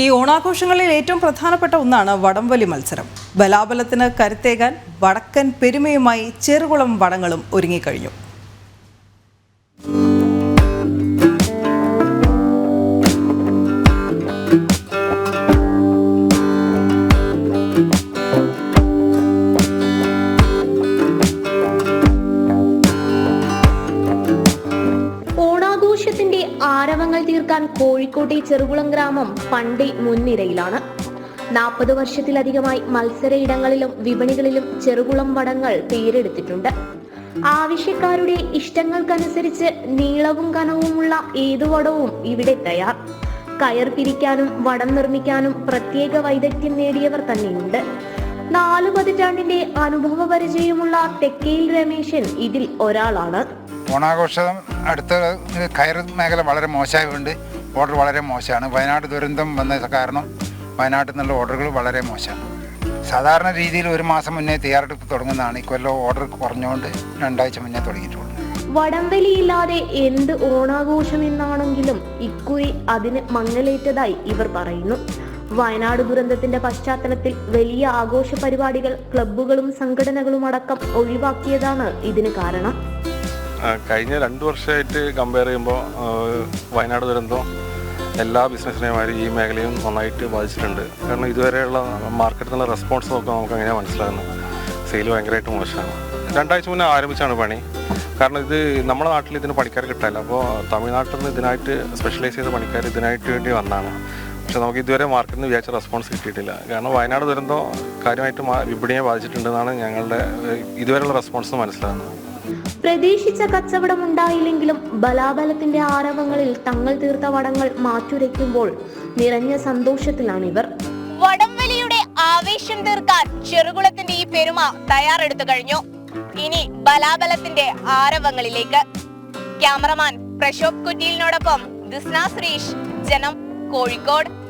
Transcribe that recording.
ഈ ഓണാഘോഷങ്ങളിൽ ഏറ്റവും പ്രധാനപ്പെട്ട ഒന്നാണ് വടംവലി മത്സരം. ബലാബലത്തിന് കരുത്തേകാൻ വടക്കൻ പെരുമയുമായി ചെറുകുളം വടങ്ങളും ഒരുങ്ങിക്കഴിഞ്ഞു. ഓണാഘോഷത്തിന്റെ ആരവങ്ങൾ തീർക്കാൻ കോഴിക്കോട്ടെ ചെറുകുളം ഗ്രാമം പണ്ടേ മുൻനിരയിലാണ്. നാൽപ്പത് വർഷത്തിലധികമായി മത്സര ഇടങ്ങളിലും വിപണികളിലും ചെറുകുളം വടങ്ങൾ പേരെടുത്തിട്ടുണ്ട്. ആവശ്യക്കാരുടെ ഇഷ്ടങ്ങൾക്കനുസരിച്ച് നീളവും കനവുമുള്ള ഏതു വടവും ഇവിടെ തയ്യാർ. കയർ പിരിക്കാനും വടം നിർമ്മിക്കാനും പ്രത്യേക വൈദഗ്ധ്യം നേടിയവർ തന്നെയുണ്ട്. നാലു പതിറ്റാണ്ടിന്റെ അനുഭവ പരിചയമുള്ള തെക്കേൽ രമേശൻ ഇതിൽ ഒരാളാണ്. ഓണാഘോഷം അടുത്ത കയർ മേഖല വളരെ മോശമായതുകൊണ്ട് ഓർഡർ വളരെ മോശമാണ്. വയനാട് ദുരന്തം വന്ന കാരണം വയനാട്ടിൽ നിന്നുള്ള ഓർഡറുകൾ വളരെ മോശമാണ്. സാധാരണ രീതിയിൽ ഒരു മാസം മുന്നേ തയ്യാറെടുപ്പ് തുടങ്ങുന്നതാണ്. ഇക്കൊല്ലം ഓർഡർ കുറഞ്ഞുകൊണ്ട് രണ്ടാഴ്ച മുന്നേ വടംവലി വടംവലിയില്ലാതെ എന്ത് ഓണാഘോഷം എന്നാണെങ്കിലും ഇക്കുറി അതിന് മങ്ങലേറ്റതായി ഇവർ പറയുന്നു. വയനാട് ദുരന്തത്തിന്റെ പശ്ചാത്തലത്തിൽ വലിയ ആഘോഷ പരിപാടികൾ ക്ലബ്ബുകളും സംഘടനകളും അടക്കം ഒഴിവാക്കിയതാണ് ഇതിന് കാരണം. കഴിഞ്ഞ രണ്ടു വർഷമായിട്ട് കമ്പയർ ചെയ്യുമ്പോൾ വയനാട് ദുരന്തം എല്ലാ ബിസിനസ്സിനെയും ഈ മേഖലയും നന്നായിട്ട് ബാധിച്ചിട്ടുണ്ട്. കാരണം ഇതുവരെയുള്ള മാർക്കറ്റിൽ നിന്നുള്ള റെസ്പോൺസ് നോക്കുമ്പോൾ നമുക്ക് അങ്ങനെ മനസ്സിലാകുന്നത്? സെയിൽ ഭയങ്കരമായിട്ട് മോശമാണ്. രണ്ടാഴ്ച മുന്നേ ആരംഭിച്ചാണ് പണി. കാരണം ഇത് നമ്മുടെ നാട്ടിൽ ഇതിന് പണിക്കാർ കിട്ടാനില്ല. അപ്പോൾ തമിഴ്നാട്ടിൽ നിന്ന് ഇതിനായിട്ട് സ്പെഷ്യലൈസ് ചെയ്ത പണിക്കാർ ഇതിനായിട്ട് വേണ്ടി വന്നതാണ്. പക്ഷെ നമുക്ക് ഇതുവരെ മാർക്കറ്റിൽ നിന്ന് വിചാരിച്ച റെസ്പോൺസ് കിട്ടിയിട്ടില്ല. കാരണം വയനാട് ദുരന്തം കാര്യമായിട്ട് വിപണിയെ ബാധിച്ചിട്ടുണ്ടെന്നാണ് ഞങ്ങളുടെ ഇതുവരെയുള്ള റെസ്പോൺസ് മനസ്സിലാകുന്നത്. പ്രതീക്ഷിച്ച കച്ചവടം ഉണ്ടായില്ലെങ്കിലും ബലാബലത്തിന്റെ ആരവങ്ങളിൽ തങ്ങൾ തീർത്ത വടങ്ങൾ മാറ്റുരയ്ക്കുമ്പോൾ നിറഞ്ഞ സന്തോഷത്തിലാണിവർ. വടംവലിയുടെ ആവേശം തീർക്കാൻ ചെറുകുളത്തിന്റെ ഈ പെരുമ തയ്യാറെടുത്തു കഴിഞ്ഞു. ഇനി ബലാബലത്തിന്റെ ആരവങ്ങളിലേക്ക്. ക്യാമറമാൻ പ്രശോഭ് കുറ്റിയിലിനോടൊപ്പം ദിസ്ന സുരേഷ് ജനം കോഴിക്കോട്.